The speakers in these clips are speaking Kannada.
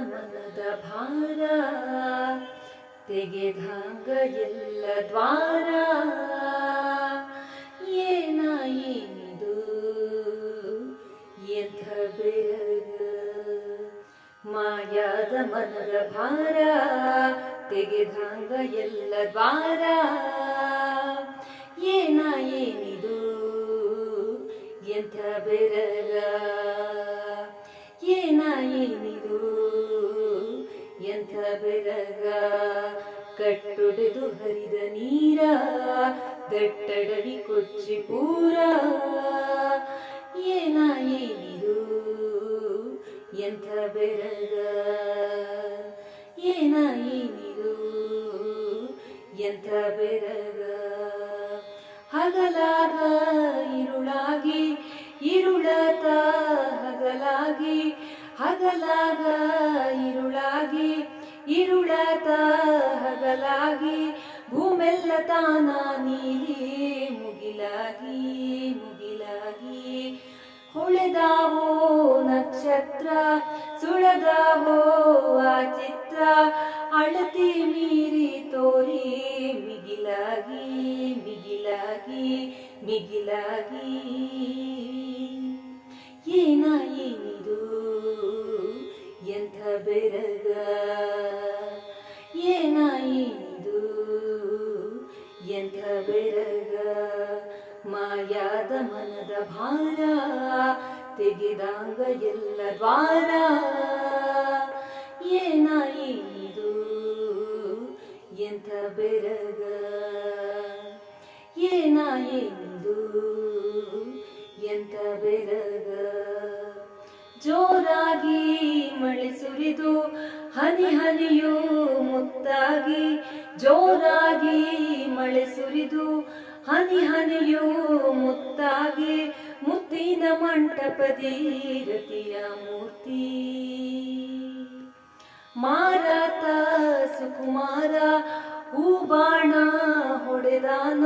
ಮನದ ಭಾರ, ತೆಗೆದಂಗ ಎಲ್ಲ ದ್ವಾರ. ಏನ ಏನಿದು ಎಂಥ ಬೆರಗ? ಮಾಯಾದ ಮನದ ಭಾರ, ತೆಗೆದಂಗ ಎಲ್ಲ ದ್ವಾರ. ಏನ ಏನಿದು ಎಂಥ ಬೆರಗ? ಎಂಥ ಬೆರಗ ಕಟ್ಟೊಡೆದು ಹರಿದ ನೀರ, ದಟ್ಟಡವಿ ಕೊಚ್ಚಿ ಪೂರ. ಏನ ಎಂಥ ಬೆರಗ ಏನ ಎಂಥ ಬೆರಗ ಹಗಲಾಗ ಇರುಳಾಗಿ ಇರುಳತ ಹಗಲಾಗಿ ಹಗಲಾಗ ಇರುಳಾಗಿ, ಇರುಳತ ಹಗಲಾಗಿ, ಭೂಮೆಲ್ಲ ತಾನ ನೀಲಿ ಮುಗಿಲಾಗಿ ಮುಗಿಲಾಗಿ. ಹೊಳೆದಾವೋ ನಕ್ಷತ್ರ, ಸುಳದಾವೋ ಆ ಚಿತ್ರ, ಅಳತಿ ಮೀರಿ ತೋರಿ ಮಿಗಿಲಾಗಿ ಮಿಗಿಲಾಗಿ ಮಿಗಿಲಾಗಿ. ಏನ ಏನಿದು? ಎಂಥ ಬೆರಗ? ಏನ ಏನಿದು ಎಂಥ ಬೆರಗ? ಮಾಯಾದ ಮನದ ಭಾರ ತೆಗೆದಂಗ ಎಲ್ಲ ದ್ವಾರ. ಏನ ಏನಿದು ಎಂಥ ಬೆರಗ? ಏನಾಯಿದು ಎಂಥ ಬೆರಗ? ಜೋರಾಗಿ ಸುರಿದು ಹನಿ ಹನಿಯೋ ಮುತ್ತಾಗೆ ಮುತ್ತಿನ ಮಂಟಪದಿ ರತಿಯ ಮೂರ್ತಿ. ಮಾರಾತ ಸುಕುಮಾರ ಹೂ ಬಾಣ ಹೊಡೆದಾನ,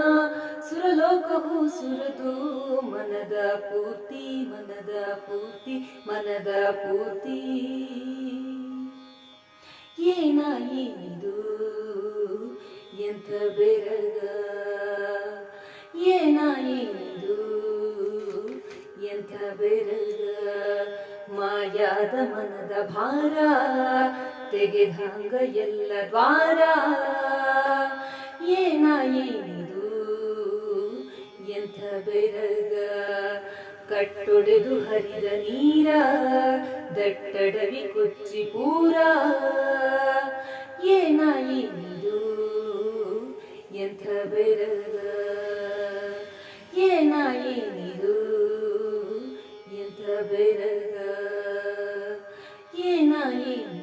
ಸುರಲೋಕವು ಸುರದು ಮನದ ಪೂರ್ತಿ ಮನದ ಪೂರ್ತಿ ಮನದ ಪೂರ್ತಿ. ಏನ ಏನಿದು ಎಂಥ ಬೆರಗ? ಮಾಯಾದ ಮನದ ಭಾರ, ತೆಗೆದಾಂಗ ಎಲ್ಲ ದ್ವಾರ. ಏನ ಏನಿದು? ಎಂಥ ಬೆರಗ? ಕಟ್ಟೊಡೆದು ಹರಿದ ನೀರ, ದಟ್ಟಡವಿ ಕೊಚ್ಚಿ ಪೂರ. ಏನ